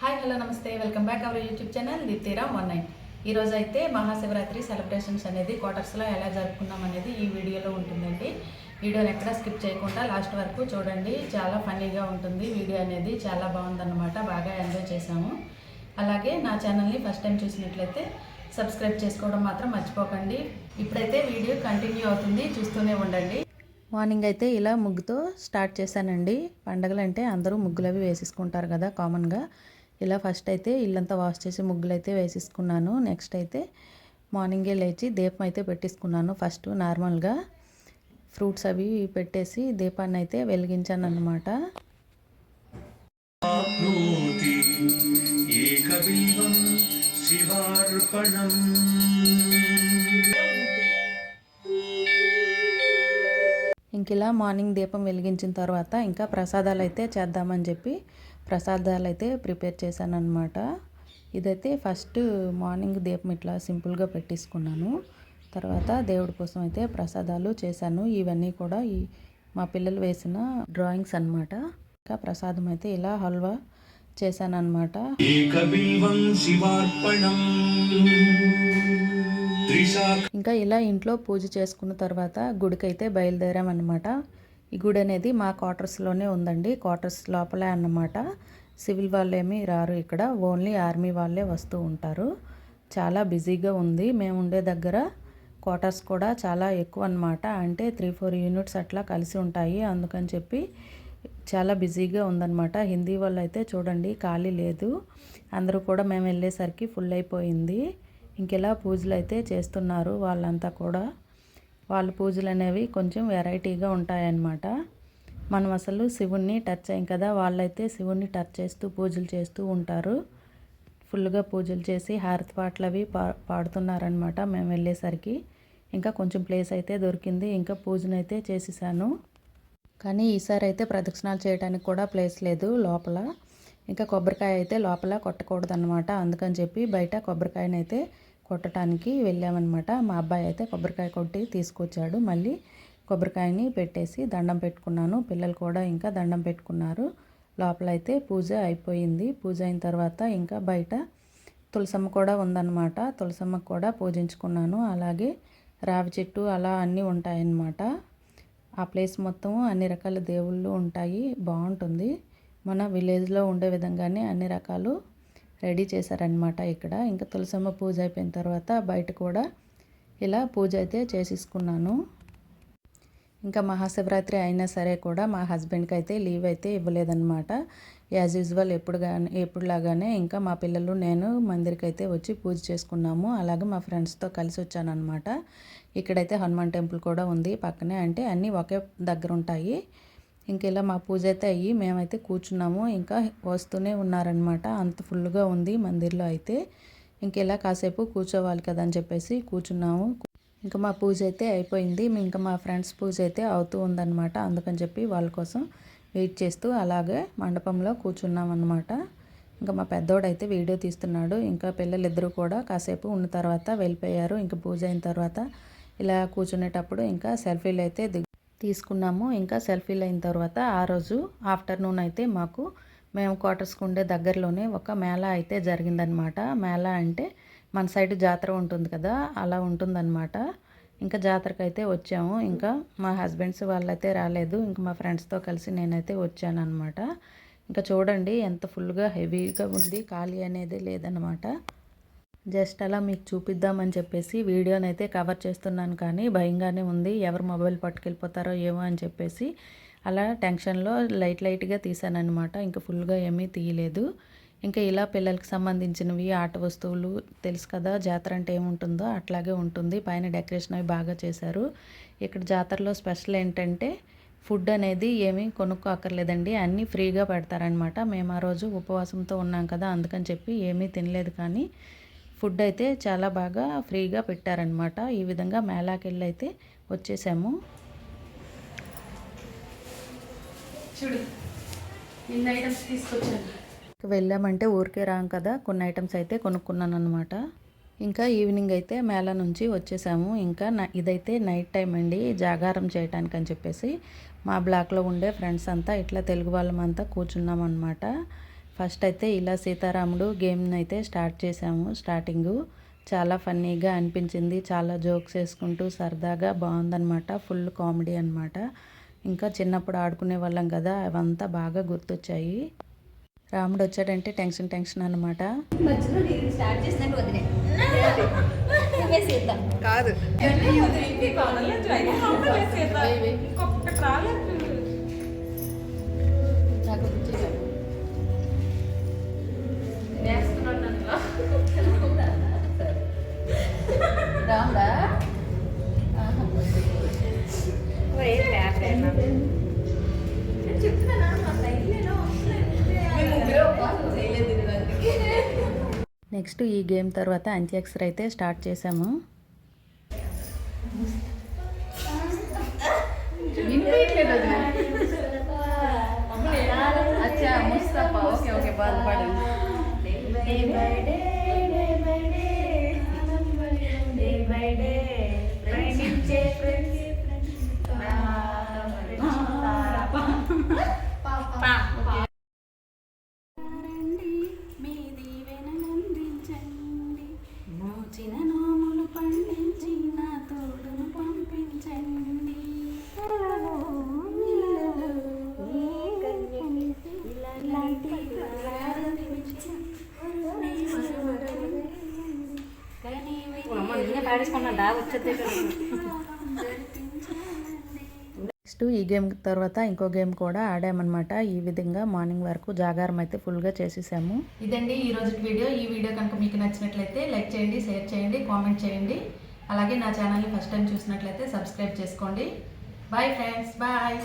Hi hello నమస్తే. Welcome back our YouTube channel దిత్తిరామ్ one nine ఈరోజు అయితే మహాశివరాత్రి సెలబ్రేషన్స్ అనేది క్వార్టర్స్లో ఎలా జరుపుకున్నాం అనేది ఈ వీడియోలో ఉంటుందండి. వీడియోని ఎక్కడ స్కిప్ చేయకుండా లాస్ట్ వరకు చూడండి. చాలా ఫన్నీగా ఉంటుంది. వీడియో అనేది చాలా బాగుందన్నమాట. బాగా ఎంజాయ్ చేసాము అలాగే నా ఛానల్ని ఫస్ట్ టైం చూసినట్లయితే సబ్స్క్రైబ్ చేసుకోవడం మాత్రం మర్చిపోకండి. ఇప్పుడైతే వీడియో కంటిన్యూ అవుతుంది. చూస్తూనే ఉండండి. మార్నింగ్ అయితే ఇలా ముగ్గుతో స్టార్ట్ చేశానండి. పండగలు అంటే అందరూ ముగ్గులు అవి వేసేసుకుంటారు కదా కామన్గా ఇలా ఫస్ట్ అయితే ఇల్లంతా వాష్ చేసి ముగ్గులు అయితే వేసేసుకున్నాను. నెక్స్ట్ అయితే మార్నింగే లేచి దీపం అయితే పెట్టేసుకున్నాను. ఫస్ట్ నార్మల్గా ఫ్రూట్స్ అవి పెట్టేసి దీపాన్ని అయితే వెలిగించాను అనమాట ఇంక ఇలా మార్నింగ్ దీపం వెలిగించిన తర్వాత ఇంకా ప్రసాదాలు అయితే చేద్దామని చెప్పి ప్రసాదాలు అయితే ప్రిపేర్ చేశాను అనమాట ఇదైతే ఫస్ట్ మార్నింగ్ దీపం ఇట్లా సింపుల్గా పెట్టేసుకున్నాను. తర్వాత దేవుడి కోసం అయితే ప్రసాదాలు చేశాను. ఇవన్నీ కూడా ఈ మా పిల్లలు వేసిన డ్రాయింగ్స్ అనమాట ఇంకా ప్రసాదం అయితే ఇలా హల్వా చేశానమాట ఇంకా ఇలా ఇంట్లో పూజ చేసుకున్న తర్వాత గుడికైతే బయలుదేరామన్నమాట. ఈ గుడి అనేది మా క్వార్టర్స్లోనే ఉందండి. క్వార్టర్స్ లోపలే అన్నమాట. సివిల్ వాళ్ళేమి రారు ఇక్కడ. ఓన్లీ ఆర్మీ వాళ్ళే వస్తూ ఉంటారు. చాలా బిజీగా ఉంది. మేము ఉండే దగ్గర క్వార్టర్స్ కూడా చాలా ఎక్కువ అనమాట అంటే త్రీ ఫోర్ యూనిట్స్ అట్లా కలిసి ఉంటాయి. అందుకని చెప్పి చాలా బిజీగా ఉందన్నమాట. హిందీ వాళ్ళు అయితే చూడండి ఖాళీ లేదు. అందరూ కూడా మేము వెళ్ళేసరికి ఫుల్ అయిపోయింది. ఇంకెలా పూజలు అయితే చేస్తున్నారు వాళ్ళంతా కూడా. వాళ్ళ పూజలు అనేవి కొంచెం వెరైటీగా ఉంటాయన్నమాట. మనం అసలు శివుణ్ణి టచ్ అయ్యాం కదా వాళ్ళైతే శివుణ్ణి టచ్ చేస్తూ పూజలు చేస్తూ ఉంటారు. ఫుల్గా పూజలు చేసి హారతి పాటలు అవి పా పాడుతున్నారనమాట మేము వెళ్ళేసరికి. ఇంకా కొంచెం ప్లేస్ అయితే దొరికింది ఇంకా పూజనైతే చేసేసాను. కానీ ఈసారి అయితే ప్రదక్షిణాలు చేయడానికి కూడా ప్లేస్ లేదు లోపల. ఇంకా కొబ్బరికాయ అయితే లోపల కొట్టకూడదు అనమాట అందుకని చెప్పి బయట కొబ్బరికాయనైతే కొట్టడానికి వెళ్ళామన్నమాట. మా అబ్బాయి అయితే కొబ్బరికాయ కొట్టి తీసుకొచ్చాడు. మళ్ళీ కొబ్బరికాయని పెట్టేసి దండం పెట్టుకున్నాను. పిల్లలు కూడా ఇంకా దండం పెట్టుకున్నారు. లోపల అయితే పూజ అయిపోయింది. పూజ అయిన తర్వాత ఇంకా బయట తులసమ్మ కూడా ఉందన్నమాట. తులసమ్మకు కూడా పూజించుకున్నాను. అలాగే రావి చెట్టు అలా అన్నీ ఉంటాయన్నమాట. ఆ ప్లేస్ మొత్తం అన్ని రకాల దేవుళ్ళు ఉంటాయి. బాగుంటుంది. మన విలేజ్లో ఉండే విధంగానే అన్ని రకాలు రెడీ చేశారనమాట ఇక్కడ. ఇంకా తులసమ్మ పూజ అయిపోయిన తర్వాత బయట కూడా ఇలా పూజ అయితే చేసేసుకున్నాను. ఇంకా మహాశివరాత్రి అయినా సరే కూడా మా హస్బెండ్కి అయితే లీవ్ అయితే ఇవ్వలేదన్నమాట. యాజ్ యూజువల్ ఎప్పుడు కానీ ఎప్పుడులాగానే ఇంకా మా పిల్లలు నేను మందిరికి అయితే వచ్చి పూజ చేసుకున్నాము. అలాగే మా ఫ్రెండ్స్తో కలిసి వచ్చానమాట ఇక్కడైతే హనుమాన్ టెంపుల్ కూడా ఉంది. పక్కనే అంటే అన్నీ ఒకే దగ్గర ఉంటాయి. ఇంక ఇలా మా పూజ అయితే అయ్యి మేమైతే కూర్చున్నాము. ఇంకా వస్తూనే ఉన్నారనమాట అంత ఫుల్గా ఉంది మందిర్లో అయితే. ఇంక ఇలా కాసేపు కూర్చోవాలి కదా అని చెప్పేసి కూర్చున్నాము. ఇంకా మా పూజ అయితే అయిపోయింది. ఇంకా మా ఫ్రెండ్స్ పూజ అయితే అవుతూ ఉందన్నమాట. అందుకని చెప్పి వాళ్ళ కోసం వెయిట్ చేస్తూ అలాగే మండపంలో కూర్చున్నాం అనమాట ఇంకా మా పెద్దోడైతే వీడియో తీస్తున్నాడు. ఇంకా పిల్లలిద్దరూ కూడా కాసేపు ఉన్న తర్వాత వెళ్ళిపోయారు. ఇంకా పూజ అయిన తర్వాత ఇలా కూర్చునేటప్పుడు ఇంకా సెల్ఫీలు అయితే తీసుకున్నాము. ఇంకా సెల్ఫీలు అయిన తర్వాత ఆ రోజు ఆఫ్టర్నూన్ అయితే మాకు మేము క్వార్టర్స్కి ఉండే దగ్గరలోనే ఒక మేళా అయితే జరిగిందనమాట. మేళా అంటే మన సైడ్ జాతర ఉంటుంది కదా అలా ఉంటుందన్నమాట ఇంకా జాతరకు అయితే వచ్చాము. ఇంకా మా హస్బెండ్స్ వాళ్ళైతే రాలేదు. ఇంకా మా ఫ్రెండ్స్తో కలిసి నేనైతే వచ్చాను అనమాట ఇంకా చూడండి ఎంత ఫుల్గా హెవీగా ఉంది. ఖాళీ అనేది లేదనమాట. జస్ట్ అలా మీకు చూపిద్దామని చెప్పేసి వీడియోని అయితే కవర్ చేస్తున్నాను కానీ భయంగానే ఉంది. ఎవరు మొబైల్ పట్టుకెళ్ళిపోతారో ఏమో అని చెప్పేసి అలా టెన్షన్లో లైట్ లైట్గా తీసానమాట ఇంకా ఫుల్గా ఏమీ తీయలేదు. ఇంకా ఇలా పిల్లలకి సంబంధించినవి ఆట వస్తువులు తెలుసు కదా జాతర అంటే ఏముంటుందో అట్లాగే ఉంటుంది. పైన డెకరేషన్ అవి బాగా చేశారు. ఇక్కడ జాతరలో స్పెషల్ ఏంటంటే ఫుడ్ అనేది ఏమీ కొనుక్కో అక్కర్లేదండి అన్నీ ఫ్రీగా పెడతారనమాట మేము ఆ రోజు ఉపవాసంతో ఉన్నాం కదా అందుకని చెప్పి ఏమీ తినలేదు కానీ ఫుడ్ అయితే చాలా బాగా ఫ్రీగా పెట్టారనమాట ఈ విధంగా మేళాకి వెళ్ళి అయితే వచ్చేసాము. చూడు ఇన్ని ఐటమ్స్ తీసుకొచ్చాను. వెళ్ళామంటే ఊరికే రాం కదా కొన్ని ఐటమ్స్ అయితే కొనుక్కున్నాను అనమాట ఇంకా ఈవినింగ్ అయితే మేళ నుంచి వచ్చేసాము. ఇంకా ఇదైతే నైట్ టైం అండి జాగారం చేయటానికి అని చెప్పేసి. మా బ్లాక్లో ఉండే ఫ్రెండ్స్ అంతా ఇట్లా తెలుగు వాళ్ళమంతా కూర్చున్నాం అనమాట ఫస్ట్ అయితే ఇలా సీతారాముడు గేమ్ని అయితే స్టార్ట్ చేసాము స్టార్టింగు చాలా ఫన్నీగా అనిపించింది. చాలా జోక్స్ వేసుకుంటూ సరదాగా బాగుందన్నమాట. ఫుల్ కామెడీ అన్నమాట. ఇంకా చిన్నప్పుడు ఆడుకునే వాళ్ళం కదా అవంతా బాగా గుర్తొచ్చాయి. రాముడు వచ్చాడంటే టెన్షన్ టెన్షన్ అనమాట కాదు. నెక్స్ట్ ఈ గేమ్ తర్వాత అంత్యాక్షరి అయితే స్టార్ట్ చేసాము. అచ్చా ముస్తఫా. ఓకే ఓకే బాధపడండి మోచిన నోములు పండించిన తోడును పంపించండి. ఇలాంటి పాడేసుకున్నా వచ్చేది నెక్స్ట్ ఈ గేమ్ తర్వాత ఇంకో గేమ్ కూడా ఆడామన్నమాట. ఈ విధంగా మార్నింగ్ వరకు జాగారం అయితే ఫుల్గా చేసేసాము. ఇదండి ఈ రోజు వీడియో. ఈ వీడియో కనుక మీకు నచ్చినట్లయితే లైక్ చేయండి షేర్ చేయండి కామెంట్ చేయండి. అలాగే నా ఛానల్ని ఫస్ట్ టైం చూసినట్లయితే సబ్స్క్రైబ్ చేసుకోండి. Bye friends bye.